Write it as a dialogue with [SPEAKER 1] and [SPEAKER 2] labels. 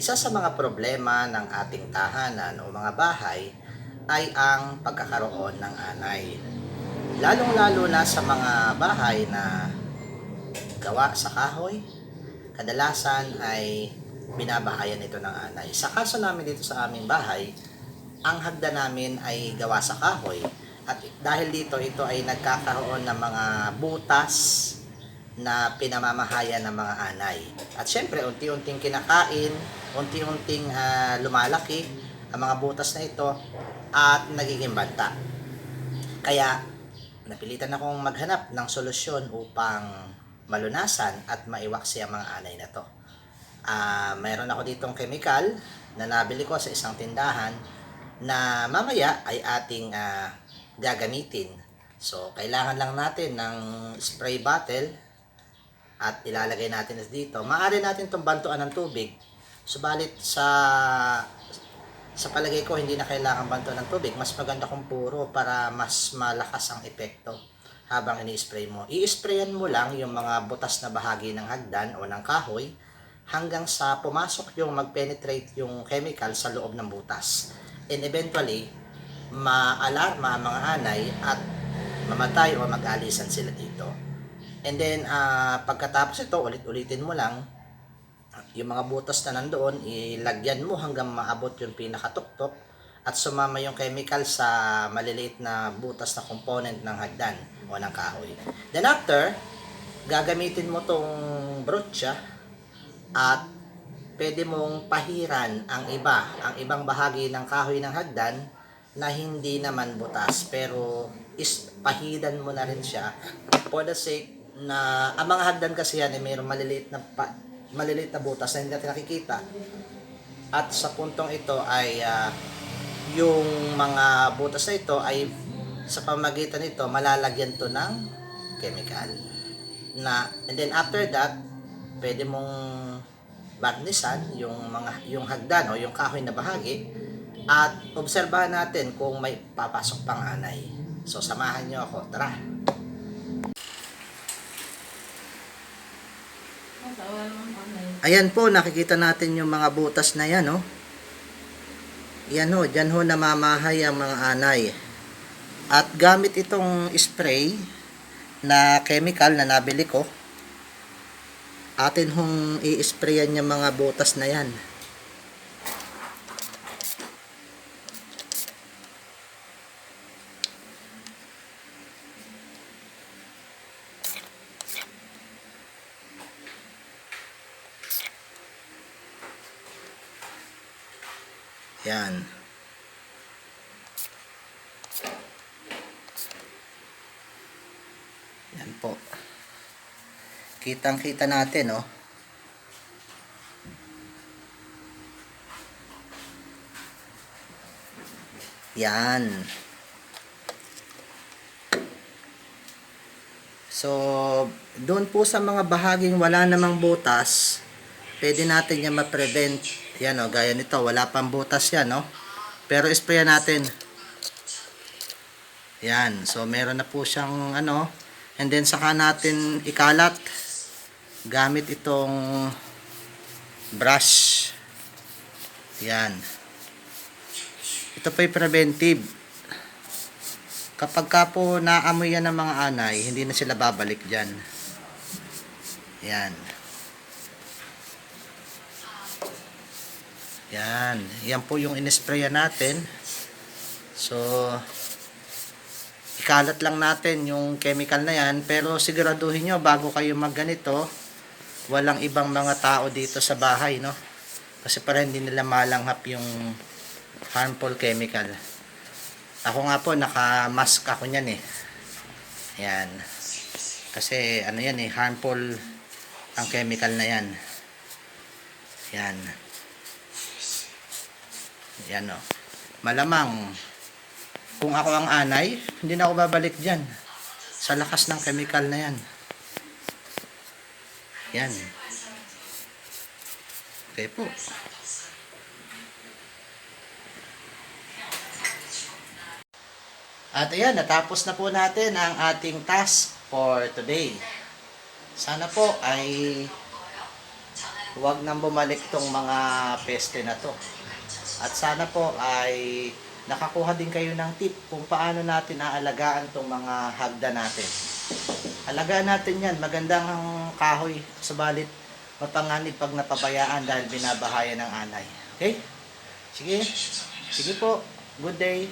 [SPEAKER 1] Isa sa mga problema ng ating tahanan o mga bahay ay ang pagkakaroon ng anay. Lalong-lalo na sa mga bahay na gawa sa kahoy, kadalasan ay binabahayan ito ng anay. Sa kaso namin dito sa aming bahay, ang hagda namin ay gawa sa kahoy. At dahil dito, ito ay nagkakaroon ng mga butas na pinamamahayan ng mga anay. At syempre, unti-unting kinakain, unti-unting ah, lumalaki ang mga butas na ito at nagiging banta. Kaya, napilitan akong maghanap ng solusyon upang malunasan at maiwaksi ang mga anay na to. Ah, mayroon ako ditong chemical na nabili ko sa isang tindahan na mamaya ay ating ah, gagamitin. So, kailangan lang natin ng spray bottle at ilalagay natin dito. Maaari natin itong bantuan ng tubig. Subalit sa sa palagay ko hindi na kailangan bantuan ng tubig. Mas maganda kung puro para mas malakas ang epekto habang ini-spray mo. I-sprayan mo lang yung mga butas na bahagi ng hagdan o ng kahoy hanggang sa pumasok yung mag-penetrate yung chemical sa loob ng butas. And eventually, ma-alarma ang mga anay at mamatay o mag-alisan sila dito. And then, ah, pagkatapos ito, ulit-ulitin mo lang, yung mga butas na nandoon, ilagyan mo hanggang maabot yung pinakatuktok at sumama yung chemical sa maliliit na butas na component ng hagdan o ng kahoy. Then after, gagamitin mo tong brocha at pwede mong pahiran ang iba, ang ibang bahagi ng kahoy ng hagdan na hindi naman butas pero is pahidan mo na rin siya for the sake na ang mga hagdan kasi yan ay mayroong maliliit na pa, maliliit na butas na hindi natin nakikita at sa puntong ito ay ah, yung mga butas na ito ay sa pamagitan nito malalagyan to ng chemical na and then after that pwede mong barnisan yung mga yung hagdan o yung kahoy na bahagi at obserbahan natin kung may papasok pang anay. So samahan niyo ako. Tara. Ayan po, nakikita natin yung mga butas na yan, oh. Yan ho, dyan ho namamahay ang mga anay. At gamit itong spray na chemical na nabili ko, atin hong i-sprayan yung mga butas na yan. Yan. Yan po. Kitang-kita natin, oh. Yan. So, doon po sa mga bahaging wala namang butas, pwede natin yan ma-prevent. Yan o, gaya nito, wala pang butas yan, no? Pero sprayan natin. Yan, so meron na po siyang ano, and then saka natin ikalat gamit itong brush. Yan. Ito po ay preventive. Kapag ka po naamoy yan ng mga anay, hindi na sila babalik dyan. Yan. Yan. Yan po yung inisprayan natin. So, ikalat lang natin yung chemical na yan. Pero siguraduhin nyo, bago kayo magganito, walang ibang mga tao dito sa bahay, no? Kasi para hindi nila malanghap yung harmful chemical. Ako nga po, naka-mask ako niyan eh. Yan. Kasi ano yan eh, harmful ang chemical na yan. Yan. Yan o. Malamang, kung ako ang anay, hindi na ako babalik dyan. Sa lakas ng chemical na yan. Yan. Okay po. At ayan, natapos na po natin ang ating task for today. Sana po ay huwag nang bumalik tong mga peste na to. At sana po ay nakakuha din kayo ng tip kung paano natin aalagaan tong mga hagda natin. Alagaan natin yan. Magandang kahoy. Subalit, mapanganib pag napabayaan dahil binabahayan ng anay. Okay? Sige. Sige po. Good day.